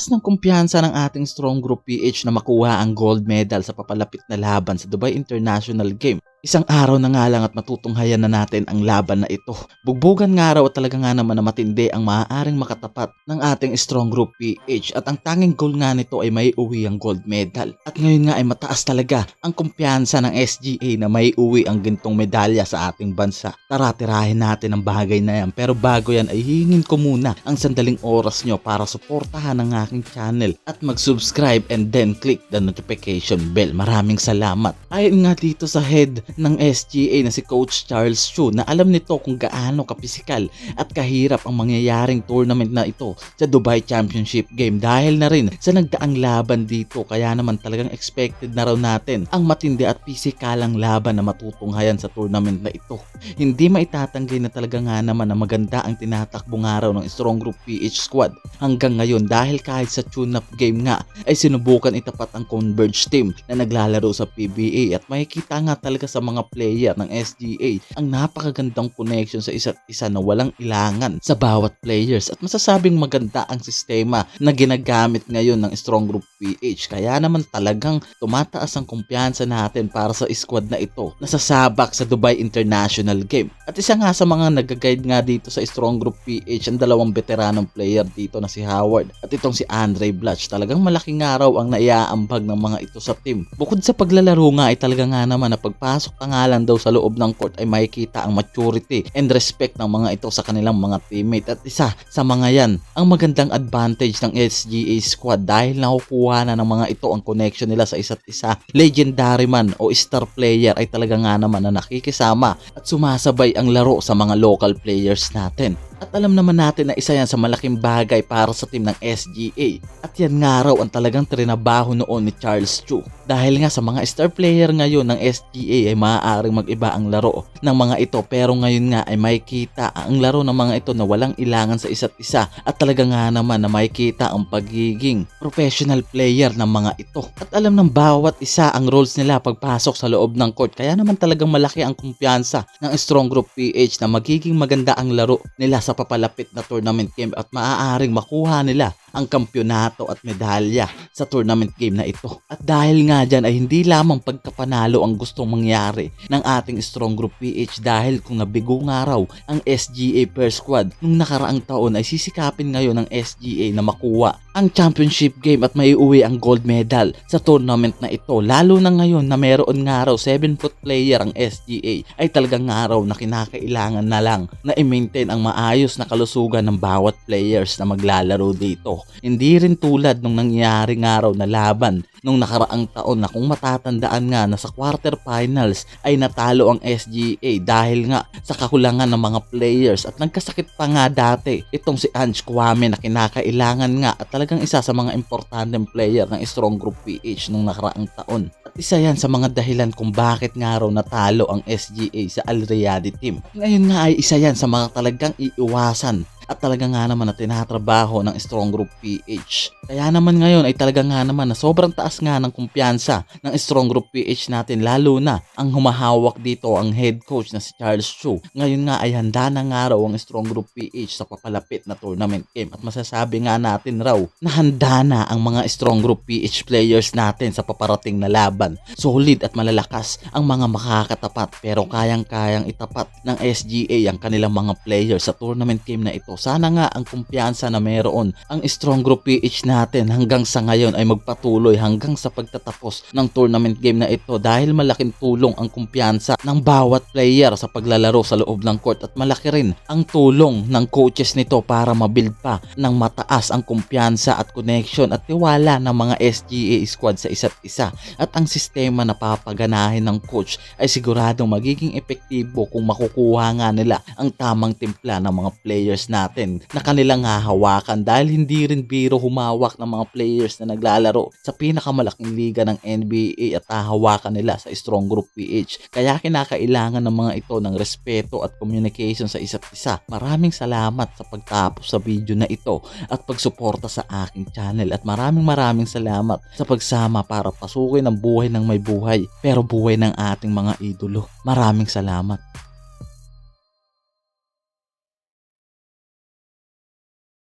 Mataas ng kumpiyansa ng ating strong group PH na makuha ang gold medal sa papalapit na laban sa Dubai International Game. Isang araw na nga lang at matutunghayan na natin ang laban na ito. Bugbugan nga raw at talaga nga naman na matindi ang maaaring makatapat ng ating strong group PH at ang tanging goal nga nito ay may uwi ang gold medal. At ngayon nga ay mataas talaga ang kumpiyansa ng SGA na may uwi ang gintong medalya sa ating bansa. Tara tirahin natin ang bagay na yan pero bago yan ay hihingin ko muna ang sandaling oras nyo para suportahan ang aking channel at mag-subscribe and then click the notification bell. Maraming salamat. Ayon nga dito sa head ng SGA na si Coach Charles Chu na alam nito kung gaano kapisikal at kahirap ang mangyayaring tournament na ito sa Dubai Championship Game dahil na rin sa nagdaang laban dito kaya naman talagang expected na raw natin ang matindi at pisikalang laban na matutunghayan sa tournament na ito. Hindi maitatanggi na talaga nga naman na maganda ang tinatakbong araw ng Strong Group PH squad hanggang ngayon dahil kahit sa tune-up game nga ay sinubukan itapat ang Converge team na naglalaro sa PBA at makikita nga talaga sa mga player ng SGA ang napakagandang connection sa isa't isa na walang ilangan sa bawat players. At masasabing maganda ang sistema na ginagamit ngayon ng Strong Group PH kaya naman talagang tumataas ang kumpiyansa natin para sa squad na ito na sasabak sa Dubai International Game. At isa nga sa mga nag-guide nga dito sa Strong Group PH ang dalawang veteranong player dito na si Howard at itong si Andre Blatch talagang malaking araw ang naiaambag ng mga ito sa team. Bukod sa paglalaro nga ay talaga nga naman na pagpasok ka nga lang daw sa loob ng court ay makikita ang maturity and respect ng mga ito sa kanilang mga teammate. At isa sa mga yan, ang magandang advantage ng SGA squad dahil nakukuha na ng mga ito ang connection nila sa isa't isa. Legendary man o star player ay talaga nga naman na nakikisama at sumasabay ang laro sa mga local players natin. At alam naman natin na isa yan sa malaking bagay para sa team ng SGA. At yan nga raw ang talagang trinabaho noon ni Charles Chu. Dahil nga sa mga star player ngayon ng SGA ay maaaring mag-iba ang laro ng mga ito pero ngayon nga ay makikita ang laro ng mga ito na walang ilangan sa isa't isa at talaga nga naman na makikita ang pagiging professional player ng mga ito. At alam ng bawat isa ang roles nila pagpasok sa loob ng court kaya naman talagang malaki ang kumpiyansa ng Strong Group PH na magiging maganda ang laro nila sa papalapit na tournament game at maaaring makuha nila ang kampyonato at medalya sa tournament game na ito. At dahil nga dyan ay hindi lamang pagkapanalo ang gustong mangyari ng ating Strong Group PH dahil kung nabigo nga raw ang SGA per squad nung nakaraang taon ay sisikapin ngayon ng SGA na makuha ang championship game at maiuwi ang gold medal sa tournament na ito. Lalo na ngayon na meron nga raw 7 foot player ang SGA ay talagang nga raw na kinakailangan na lang na i-maintain ang maayos na kalusugan ng bawat players na maglalaro dito. Hindi rin tulad nung nangyari nga raw na laban nung nakaraang taon na kung matatandaan nga na sa quarterfinals ay natalo ang SGA dahil nga sa kakulangan ng mga players at nagkasakit pa nga dati itong si Ange Kwame na kinakailangan nga at talagang isa sa mga importanteng player ng Strong Group PH nung nakaraang taon. At isa yan sa mga dahilan kung bakit nga raw natalo ang SGA sa Al Riyadi team. Ngayon nga ay isa yan sa mga talagang iiwasan at talaga nga naman na tinatrabaho ng Strong Group PH. Kaya naman ngayon ay talaga nga naman na sobrang taas nga ng kumpiyansa ng Strong Group PH natin lalo na ang humahawak dito ang head coach na si Charles Chu. Ngayon nga ay handa na nga raw ang Strong Group PH sa papalapit na tournament game at masasabi nga natin raw na handa na ang mga Strong Group PH players natin sa paparating na laban. Solid at malalakas ang mga makakatapat pero kayang-kayang itapat ng SGA ang kanilang mga players sa tournament game na ito sana nga ang kumpiyansa na meron ang strong group PH natin hanggang sa ngayon ay magpatuloy hanggang sa pagtatapos ng tournament game na ito dahil malaking tulong ang kumpiyansa ng bawat player sa paglalaro sa loob ng court at malaki rin ang tulong ng coaches nito para mabuild pa ng mataas ang kumpiyansa at connection at tiwala ng mga SGA squad sa isa't isa. At ang sistema na papaganahin ng coach ay siguradong magiging epektibo kung makukuha nga nila ang tamang timpla ng mga players natin natin na kanilang hahawakan dahil hindi rin biro humawak ng mga players na naglalaro sa pinakamalaking liga ng NBA at hahawakan nila sa Strong Group PH. Kaya kinakailangan ng mga ito ng respeto at communication sa isa't isa. Maraming salamat sa pagtapos sa video na ito at pagsuporta sa aking channel at maraming maraming salamat sa pagsama para pasukin ang buhay ng may buhay pero buhay ng ating mga idolo. Maraming salamat.